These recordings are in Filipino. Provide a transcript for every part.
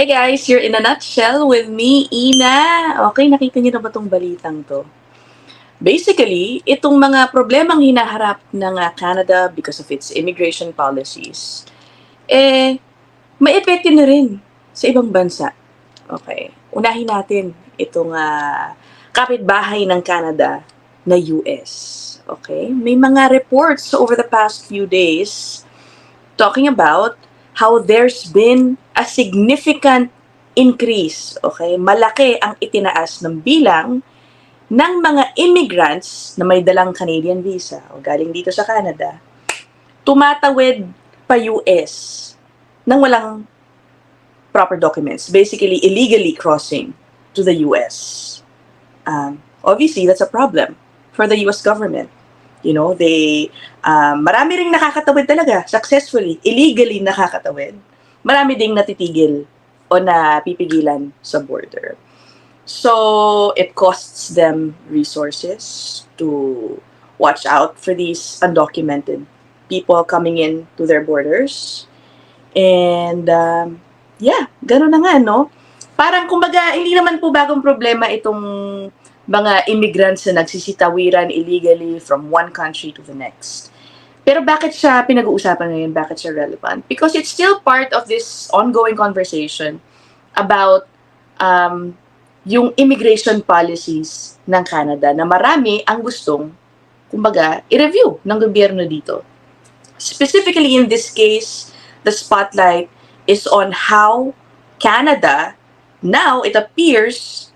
Hey guys, you're in a nutshell with me, Ina. Okay, nakita niyo na ba tong balitang to? Basically, itong mga problemang hinaharap ng Canada because of its immigration policies, eh, may epekto na rin sa ibang bansa. Okay, unahin natin itong ah, kapitbahay ng Canada na US. Okay, may mga reports over the past few days talking about how there's been a significant increase, okay? Malaki ang itinaas ng bilang ng mga immigrants na may dalang Canadian visa o galing dito sa Canada, tumatawid pa US nang walang proper documents, basically illegally crossing to the US. Um, obviously, that's a problem for the US government. You know, they, um, marami ring nakakatawid talaga, successfully, illegally nakakatawid. Marami ding natitigil o napipigilan sa border. So, it costs them resources to watch out for these undocumented people coming in to their borders. And, um, yeah, gano'n na nga, no? Parang, kumbaga, hindi naman po bagong problema itong mga immigrants na nagsisitawiran illegally from one country to the next. Pero bakit siya pinag-uusapan ngayon? Bakit siya relevant? Because it's still part of this ongoing conversation about um, yung immigration policies ng Canada na marami ang gustong, kumbaga, i-review ng gobyerno dito. Specifically in this case, the spotlight is on how Canada, now it appears,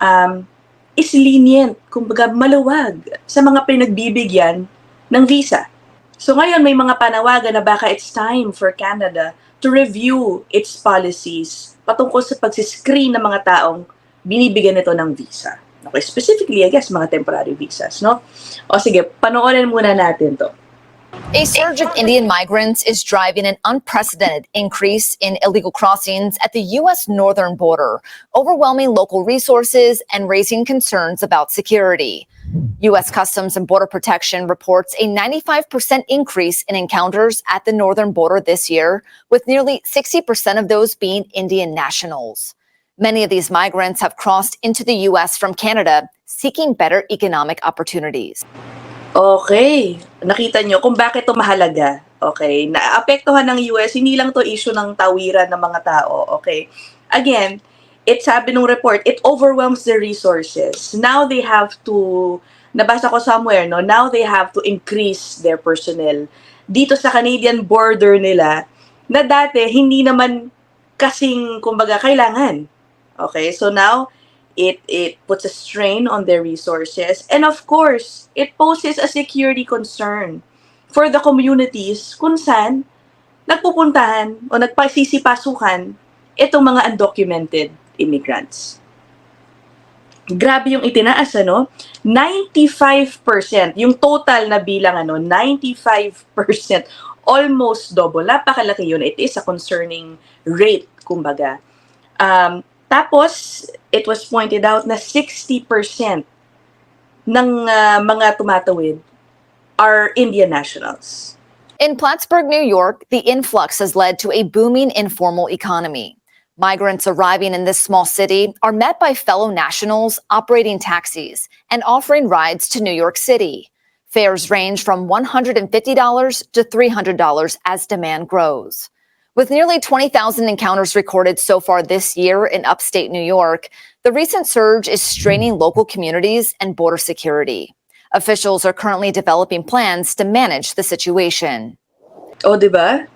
um, is lenient, kumbaga maluwag sa mga pinagbibigyan ng visa. So ngayon may mga panawagan na baka it's time for Canada to review its policies patungkol sa pagsiscreen ng mga taong binibigyan nito ng visa. Okay, specifically, I guess, mga temporary visas, no? O sige, panoorin muna natin to. A surge of Indian migrants is driving an unprecedented increase in illegal crossings at the U.S. northern border, overwhelming local resources and raising concerns about security. U.S. Customs and Border Protection reports a 95% increase in encounters at the northern border this year, with nearly 60% of those being Indian nationals. Many of these migrants have crossed into the U.S. from Canada, seeking better economic opportunities. Okay, nakita nyo kung bakit ito mahalaga. Okay, naapektuhan ng US, hindi lang to issue ng tawiran ng mga tao. Okay, again, it sabi nung report, it overwhelms the resources. Now they have to, nabasa ko somewhere, no? Now they have to increase their personnel dito sa Canadian border nila na dati hindi naman kasing, kumbaga, kailangan. Okay, so now, it it puts a strain on their resources and of course it poses a security concern for the communities kung saan nagpupuntahan o nagpasisipasukan itong mga undocumented immigrants. Grabe yung itinaas, ano? 95%, yung total na bilang, ano, 95%, almost double. Napakalaki yun. It is a concerning rate, kumbaga. Um, tapos, it was pointed out na 60% ng ah, mga tumatawid are Indian nationals. In Plattsburgh, New York, the influx has led to a booming informal economy. Migrants arriving in this small city are met by fellow nationals operating taxis and offering rides to New York City. Fares range from $150 to $300 as demand grows. With nearly 20,000 encounters recorded so far this year in upstate New York, the recent surge is straining local communities and border security. Officials are currently developing plans to manage the situation. O, di ba?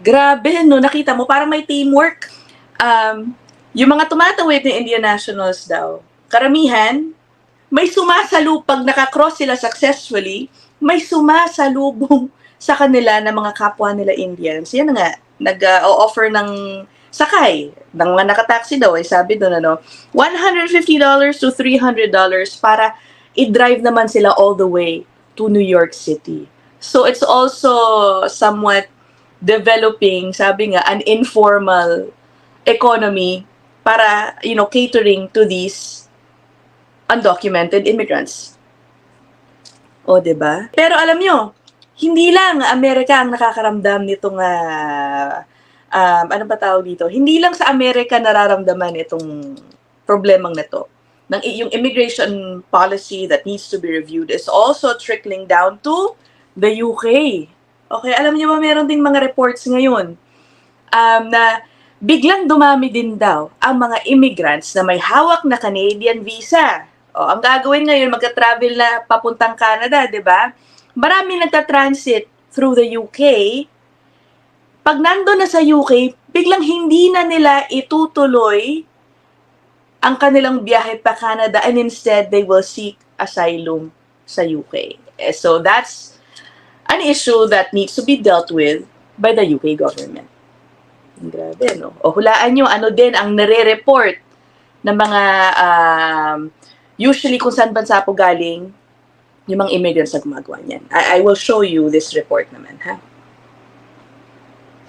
Grabe, no? Nakita mo, parang may teamwork. Um, yung mga tumatawid na Indian nationals daw, karamihan, may sumasalo, pag nakakross sila successfully, may sumasalubong sa kanila ng mga kapwa nila Indians. Yan na nga, nag-offer ng sakay ng mga nakataxi daw. Ay sabi doon, ano, $150 to $300 para i-drive naman sila all the way to New York City. So it's also somewhat developing, sabi nga, an informal economy para, you know, catering to these undocumented immigrants. O, ba? Pero alam nyo, hindi lang Amerika ang nakakaramdam nitong ah, um, ano ba tawag dito? Hindi lang sa Amerika nararamdaman itong problemang na to. Ng, yung immigration policy that needs to be reviewed is also trickling down to the UK. Okay, alam niyo ba meron ding mga reports ngayon um, na biglang dumami din daw ang mga immigrants na may hawak na Canadian visa. O, ang gagawin ngayon, magka-travel na papuntang Canada, di ba? Marami nagta-transit through the UK. Pag nando na sa UK, biglang hindi na nila itutuloy ang kanilang biyahe pa Canada and instead they will seek asylum sa UK. Eh, So that's an issue that needs to be dealt with by the UK government. Grabe, no? O hulaan nyo, ano din ang nare-report ng mga, um, usually kung saan bansa po galing, yung mga immigrants na gumagawa niyan. I, I will show you this report naman, ha?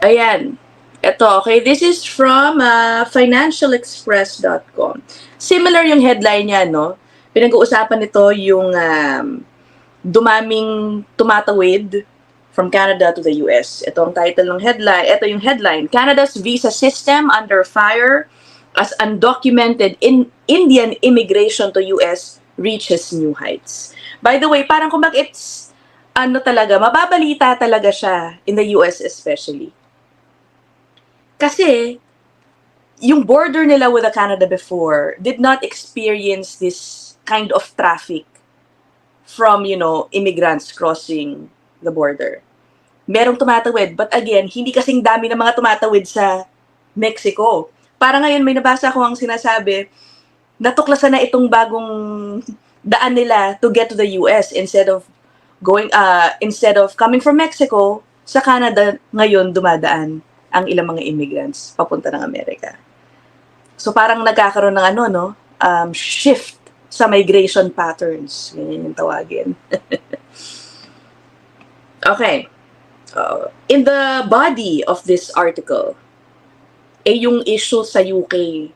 Ayan. Ito, okay. This is from uh, financialexpress.com. Similar yung headline niya, no? Pinag-uusapan nito yung um, dumaming tumatawid from Canada to the US. Ito ang title ng headline. Ito yung headline. Canada's visa system under fire as undocumented in Indian immigration to US reaches new heights. By the way, parang kung it's ano talaga, mababalita talaga siya in the US especially. Kasi yung border nila with the Canada before did not experience this kind of traffic from, you know, immigrants crossing the border. Merong tumatawid, but again, hindi kasing dami ng mga tumatawid sa Mexico. Para ngayon, may nabasa ko ang sinasabi, natuklasan na itong bagong daan nila to get to the US instead of going uh instead of coming from Mexico sa Canada ngayon dumadaan ang ilang mga immigrants papunta ng Amerika. So parang nagkakaroon ng ano no, um, shift sa migration patterns. Ganyan yung tawagin. okay. Uh, in the body of this article, eh yung issue sa UK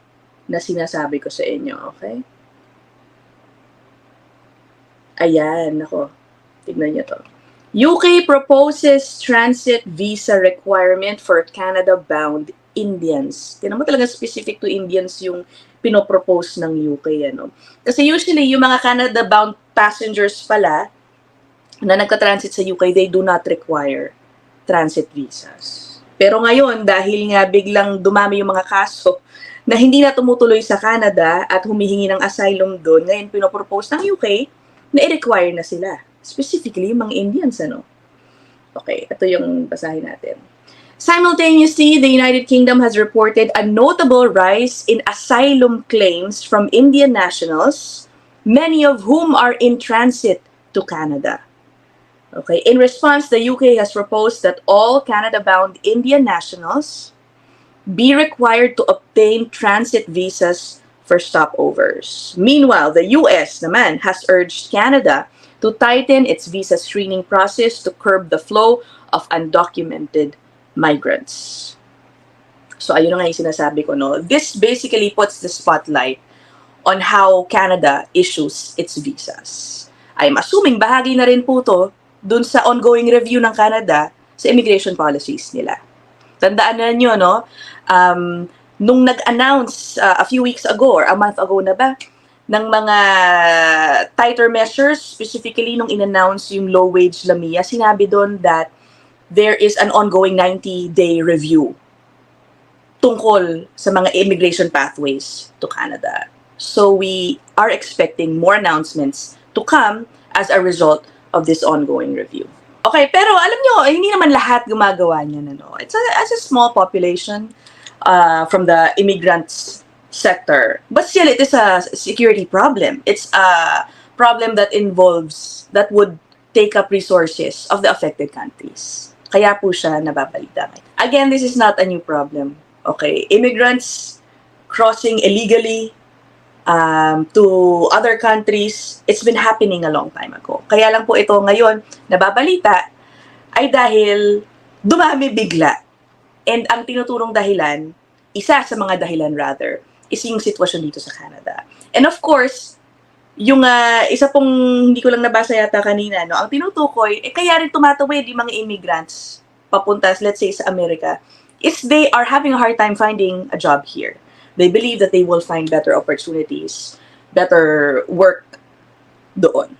na sinasabi ko sa inyo, okay? Ayan, nako. Tignan niyo to. UK proposes transit visa requirement for Canada-bound Indians. Tinan mo talaga specific to Indians yung pinopropose ng UK. Ano? Kasi usually, yung mga Canada-bound passengers pala na nagka-transit sa UK, they do not require transit visas. Pero ngayon, dahil nga biglang dumami yung mga kaso na hindi na tumutuloy sa Canada at humihingi ng asylum doon, ngayon pinopropose ng UK na i-require na sila. Specifically, yung mga Indians, ano? Okay, ito yung basahin natin. Simultaneously, the United Kingdom has reported a notable rise in asylum claims from Indian nationals, many of whom are in transit to Canada. Okay, in response, the UK has proposed that all Canada-bound Indian nationals be required to obtain transit visas for stopovers. Meanwhile, the US naman has urged Canada to tighten its visa screening process to curb the flow of undocumented migrants. So ayun nga yung sinasabi ko, no? This basically puts the spotlight on how Canada issues its visas. I'm assuming bahagi na rin po to dun sa ongoing review ng Canada sa immigration policies nila. Tandaan na nyo, no? Um, nung nag-announce uh, a few weeks ago or a month ago na ba ng mga tighter measures, specifically nung in-announce yung low-wage Lamia, sinabi doon that there is an ongoing 90-day review tungkol sa mga immigration pathways to Canada. So we are expecting more announcements to come as a result of this ongoing review. Okay, pero alam nyo, hindi naman lahat gumagawa niyan. Ano? It's a, as a small population uh, from the immigrants sector. But still, it is a security problem. It's a problem that involves, that would take up resources of the affected countries. Kaya po siya nababalita. Again, this is not a new problem. Okay, immigrants crossing illegally um, to other countries, it's been happening a long time ago. Kaya lang po ito ngayon, nababalita, ay dahil dumami bigla. And ang tinuturong dahilan, isa sa mga dahilan rather, is yung sitwasyon dito sa Canada. And of course, yung ah, isa pong hindi ko lang nabasa yata kanina, no, ang tinutukoy, eh kaya rin tumatawid yung mga immigrants papunta, let's say, sa Amerika, is they are having a hard time finding a job here. They believe that they will find better opportunities, better work doon.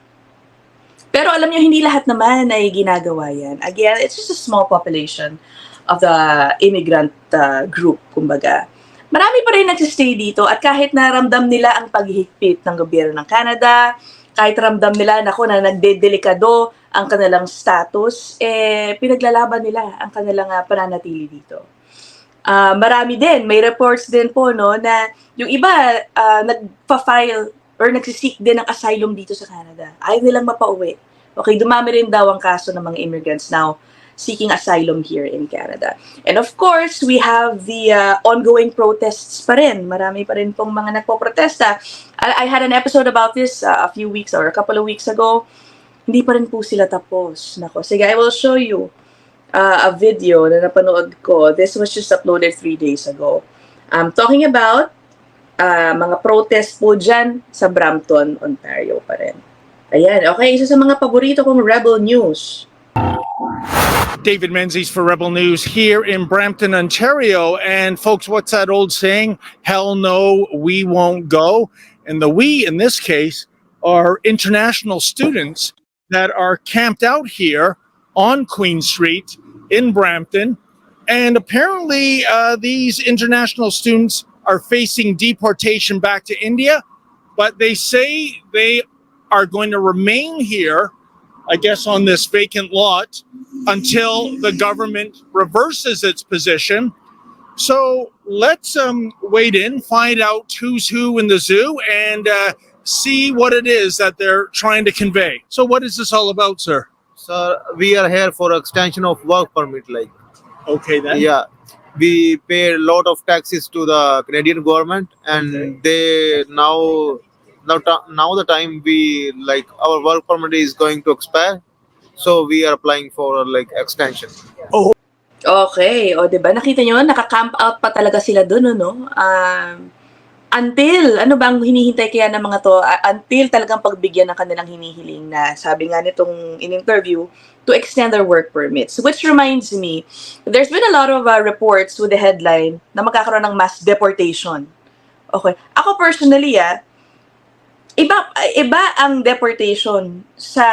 Pero alam nyo, hindi lahat naman ay ginagawa yan. Again, it's just a small population of the immigrant uh, group, kumbaga. Marami pa rin nagsistay dito at kahit naramdam nila ang paghihigpit ng gobyerno ng Canada, kahit ramdam nila nako na nagdedelikado ang kanilang status, eh pinaglalaban nila ang kanilang uh, pananatili dito. Ah, marami din, may reports din po no na yung iba ah, nagpa-file or nagsisik din ng asylum dito sa Canada. Ayaw nilang mapauwi. Okay, dumami rin daw ang kaso ng mga immigrants now seeking asylum here in Canada. And of course, we have the uh, ongoing protests pa rin. Marami pa rin pong mga nagpo-protesta. I, I had an episode about this uh, a few weeks or a couple of weeks ago. Hindi pa rin po sila tapos. Nako, sige, I will show you uh, a video na napanood ko. This was just uploaded three days ago. I'm talking about uh, mga protest po dyan sa Brampton, Ontario pa rin. Ayan, okay, isa sa mga paborito kong Rebel News. David Menzies for Rebel News here in Brampton, Ontario. And folks, what's that old saying? Hell no, we won't go. And the we in this case are international students that are camped out here on Queen Street in Brampton. And apparently, uh, these international students are facing deportation back to India, but they say they are going to remain here I guess, on this vacant lot until the government reverses its position. So let's um, wait in, find out who's who in the zoo, and uh, see what it is that they're trying to convey. So, what is this all about, sir? Sir, we are here for extension of work permit. Like, Okay, then. yeah, we pay a lot of taxes to the Canadian government, and Okay. they now, now, ta- now the time we like our work permit is going to expire, so we are applying for like extension. Okay, o 'di ba? Nakita nyo, naka-camp out pa talaga sila doon, no? Um, until, ano bang hinihintay kaya ng mga to? Uh, until talagang pagbigyan ng kanilang hinihiling na sabi nga nitong in-interview, to extend their work permits. Which reminds me, there's been a lot of uh, reports with the headline na magkakaroon ng mass deportation. Okay. Ako personally, ah, iba, iba ang deportation sa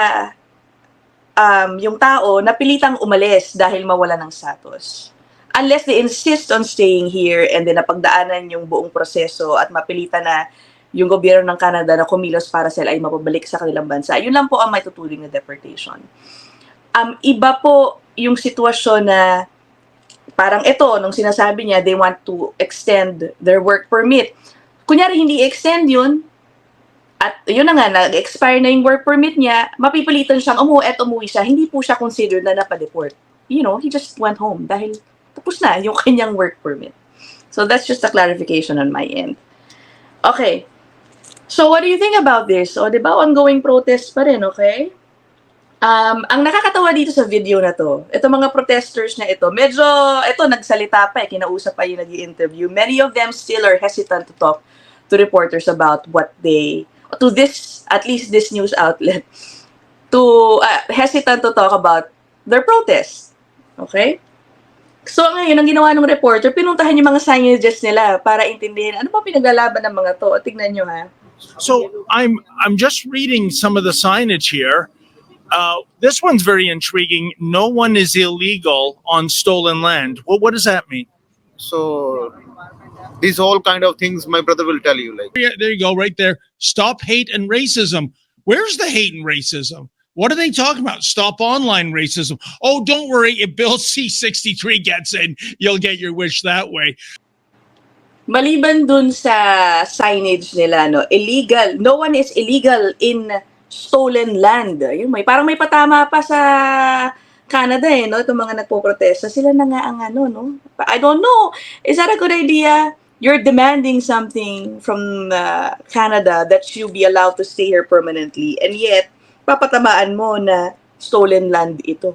um, yung tao na pilitang umalis dahil mawala ng status. Unless they insist on staying here and then napagdaanan yung buong proseso at mapilitan na yung gobyerno ng Canada na kumilos para sila ay mapabalik sa kanilang bansa. Yun lang po ang may tuturing na deportation. Um, iba po yung sitwasyon na parang ito, nung sinasabi niya, they want to extend their work permit. Kunyari, hindi extend yun, at yun na nga, nag-expire na yung work permit niya, mapipilitan siyang umuwi at umuwi siya. Hindi po siya considered na napadeport. You know, he just went home dahil tapos na yung kanyang work permit. So that's just a clarification on my end. Okay. So what do you think about this? O, di ba, ongoing protest pa rin, okay? Um, ang nakakatawa dito sa video na to, ito mga protesters na ito, medyo, ito, nagsalita pa eh, kinausap pa yung nag interview Many of them still are hesitant to talk to reporters about what they, to this, at least this news outlet, to, uh, hesitant to talk about their protest. Okay? So ngayon, ang ginawa ng reporter, pinuntahan yung mga signages nila para intindihin ano ba pinaglalaban ng mga to. O, tignan nyo ha. So I'm I'm just reading some of the signage here. Uh, this one's very intriguing. No one is illegal on stolen land. Well, what does that mean? So these all kind of things my brother will tell you. Like, Yeah, there you go, right there. Stop hate and racism. Where's the hate and racism? What are they talking about? Stop online racism. Oh, don't worry. If Bill C 63 gets in, you'll get your wish that way. Maliban dun sa signage nila, no, illegal. No one is illegal in stolen land. Yun, may, parang may patama pa sa Canada eh, no? Itong mga nagpo-protesta. Sila na nga ang ano, no? I don't know. Is that a good idea? You're demanding something from uh, Canada that you be allowed to stay here permanently. And yet, papatamaan mo na stolen land ito.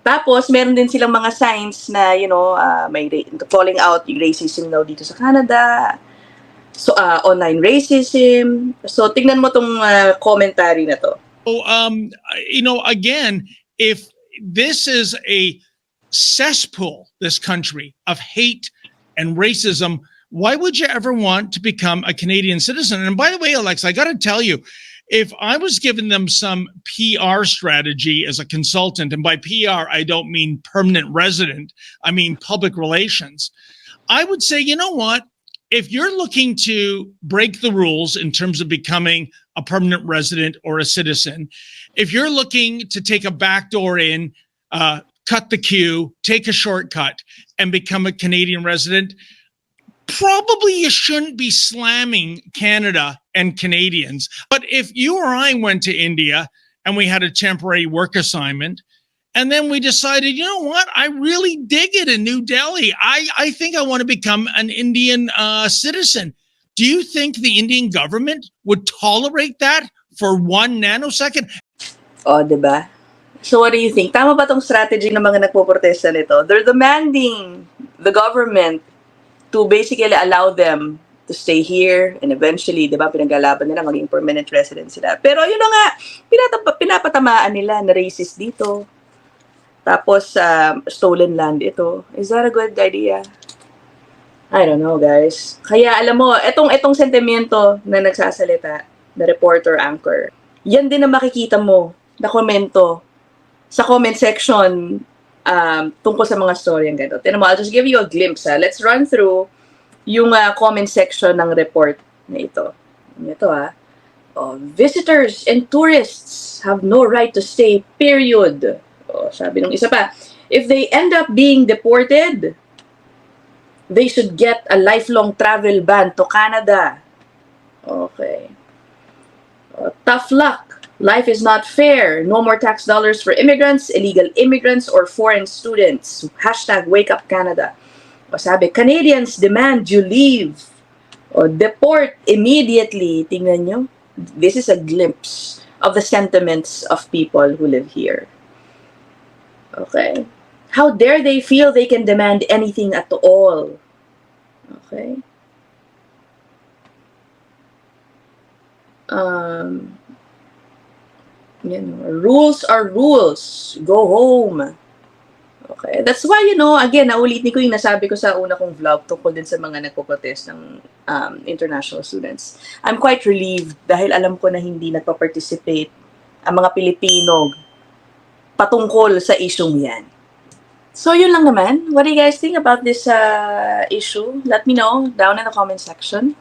Tapos, meron din silang mga signs na, you know, uh, may calling out racism daw dito sa Canada. So, uh, online racism. So, tingnan mo tong uh, commentary na to. So, um, you know, again, if this is a cesspool, this country of hate and racism, why would you ever want to become a Canadian citizen? And by the way, Alex, I got to tell you, if I was giving them some PR strategy as a consultant, and by PR, I don't mean permanent resident, I mean public relations, I would say, you know what? If you're looking to break the rules in terms of becoming a permanent resident or a citizen, if you're looking to take a backdoor in, uh, cut the queue, take a shortcut, and become a Canadian resident, probably you shouldn't be slamming Canada and Canadians. But if you or I went to India and we had a temporary work assignment, and then we decided, you know what, I really dig it in New Delhi. I, I think I want to become an Indian uh, citizen. Do you think the Indian government would tolerate that for one nanosecond? O, di ba? So what do you think? Tama ba tong strategy ng mga nagpoprotesta nito? They're demanding the government to basically allow them to stay here and eventually, di ba, pinaglalaban nila maging permanent resident sila. Pero yun na nga, pinatapa, pinapatamaan nila na racist dito. Tapos, um, stolen land ito. Is that a good idea? I don't know, guys. Kaya alam mo, etong etong sentimiento na nagsasalita, na reporter anchor, yan din ang makikita mo na komento sa comment section um, tungkol sa mga story ang ganito. Tinan mo, I'll just give you a glimpse. Ha. Let's run through yung uh, comment section ng report na ito. Ito ha. Oh, visitors and tourists have no right to stay, period. Oh, sabi nung isa pa, if they end up being deported, they should get a lifelong travel ban to Canada. Okay. Oh, tough luck. Life is not fair. No more tax dollars for immigrants, illegal immigrants, or foreign students. Hashtag Wake Up Canada. O Canadians demand you leave. or deport immediately. Tingnan nyo. This is a glimpse of the sentiments of people who live here. Okay. How dare they feel they can demand anything at all? Okay. Um, Yan, rules are rules. Go home. Okay. That's why, you know, again, naulitin ko yung nasabi ko sa una kong vlog tungkol din sa mga nagpo-protest ng um, international students. I'm quite relieved dahil alam ko na hindi nagpa-participate ang mga Pilipino patungkol sa isyong yan. So, yun lang naman. What do you guys think about this uh, issue? Let me know down in the comment section.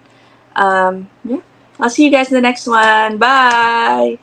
Um, yeah. I'll see you guys in the next one. Bye!